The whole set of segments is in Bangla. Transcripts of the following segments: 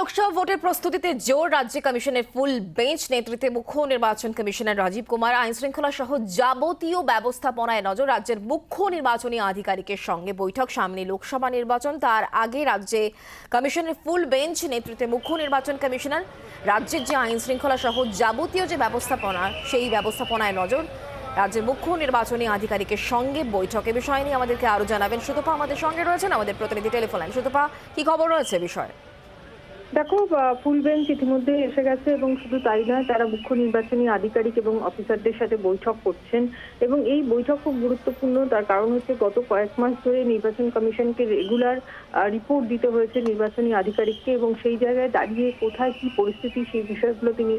লোকসভা ভোটের প্রস্তুতিতে জোর রাজ্য কমিশনের ফুল বেঞ্চ নেতৃত্বে মুখ্য নির্বাচন কমিশনার রাজীব কুমার, আইন শৃঙ্খলা সহ যাবতীয় ব্যবস্থাপনায় নজর রাজ্যের মুখ্য নির্বাচনী আধিকারিকের সঙ্গে বৈঠক। সামনে লোকসভা নির্বাচন, তার আগে রাজ্যে কমিশনের ফুল বেঞ্চ নেতৃত্বে মুখ্য নির্বাচন কমিশনার, রাজ্যের যে আইন শৃঙ্খলা সহ যাবতীয় যে ব্যবস্থাপনা, সেই ব্যবস্থাপনায় নজর। রাজ্যের মুখ্য নির্বাচনী আধিকারিকের সঙ্গে বৈঠকে বিষয় নিয়ে আমাদেরকে আরও জানাবেন। সুতপা আমাদের সঙ্গে রয়েছেন আমাদের প্রতিনিধি টেলিফোন সুতপা, কি খবর রয়েছে বিষয়ে? দেখো ফুল বেঞ্চ ইতিমধ্যে এসে গেছে এবং শুধু তাই নয়, তারা মুখ্য নির্বাচনী আধিকারিক এবং অফিসারদের সাথে বৈঠক করছেন এবং এই বৈঠক খুব গুরুত্বপূর্ণ। তার কারণ হচ্ছে গত কয়েক মাস ধরে নির্বাচন কমিশনকে রেগুলার রিপোর্ট দিতে হয়েছে নির্বাচনী আধিকারিককে এবং সেই জায়গায় দাঁড়িয়ে কোথায় কি পরিস্থিতি সেই বিষয়গুলো তিনি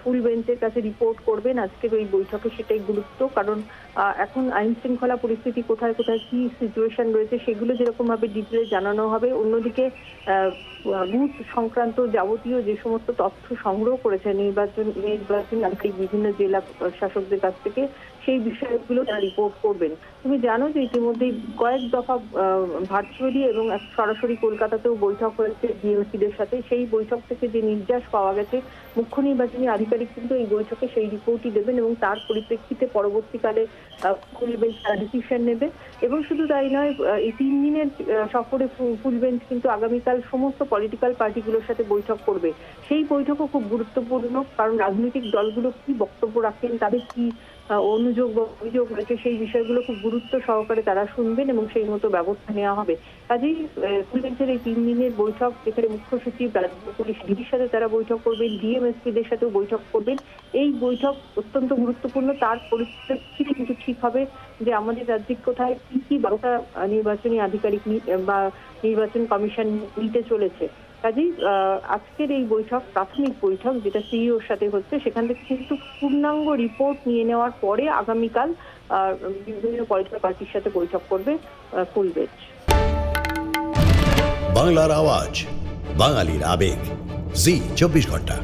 ফুল বেঞ্চের কাছে রিপোর্ট করবেন। আজকের ওই বৈঠকে সেটাই গুরুত্ব, কারণ এখন আইন শৃঙ্খলা পরিস্থিতি কোথায় কোথায় কি সিচুয়েশন রয়েছে সেগুলো যেরকম ভাবে ডিটেলে জানানো হবে, অন্যদিকে বুথ সংক্রান্ত যাবতীয় যে সমস্ত তথ্য সংগ্রহ করেছে নির্বাচন নির্বাচন আধিকারিক বিভিন্ন জেলা শাসকদের কাছ থেকে, সেই বিষয়গুলো তারা রিপোর্ট করবেন। তুমি জানো যে ইতিমধ্যেই কয়েক দফা ভার্চুয়ালি এবং সরাসরি কলকাতাতেও বৈঠক হয়েছে ডিএমসিদের সাথে। সেই বৈঠক থেকে যে নির্যাস পাওয়া গেছে, মুখ্য নির্বাচনী আধিকারিক কিন্তু এই বৈঠকে সেই রিপোর্টই দেবেন এবং তার পরিপ্রেক্ষিতে পরবর্তীকালে ফুল বেঞ্চ ডিসিশন নেবে। এবং শুধু তাই নয় এই তিন দিনের সফরে ফুল বেঞ্চ কিন্তু আগামীকাল সমস্ত পলিটিক্যাল পার্টিগুলোর সাথে বৈঠক করবে। সেই বৈঠকও খুব গুরুত্বপূর্ণ, কারণ রাজনৈতিক দলগুলো কি বক্তব্য রাখেন, তাদের কি অনুযোগ বা অভিযোগ রয়েছে, সেই বিষয়গুলো খুব গুরুত্ব সহকারে তারা শুনবেন এবং সেই মতো ব্যবস্থা নেওয়া হবে। কাজেই বেঞ্চের এই তিন দিনের বৈঠক যেখানে মুখ্য সচিব, রাজ্য পুলিশ ডিজির সাথে তারা বৈঠক করবেন, ডিএমএসপিদের সাথেও বৈঠক করবেন। এই বৈঠক অত্যন্ত গুরুত্বপূর্ণ, তার পরিপ্রেক্ষিতে কিন্তু ঠিক হবে যে আমাদের রাজ্যে কোথায় কি কি ব্যবস্থা নির্বাচনী আধিকারিক বা নির্বাচন কমিশন নিতে চলেছে। কাজেই আজকের এই বৈঠক, প্রাথমিক বৈঠক যেটা সিইওর সাথে হচ্ছে, সেখান থেকে কিন্তু পূর্ণাঙ্গ রিপোর্ট নিয়ে নেওয়ার পরে আগামীকাল বিভিন্ন পলিটিক্যাল পার্টির সাথে বৈঠক করবে ফুল বেঞ্চ বাংলার আওয়াজ, বাঙালির আবেগ। জি, চব্বিশ ঘণ্টা।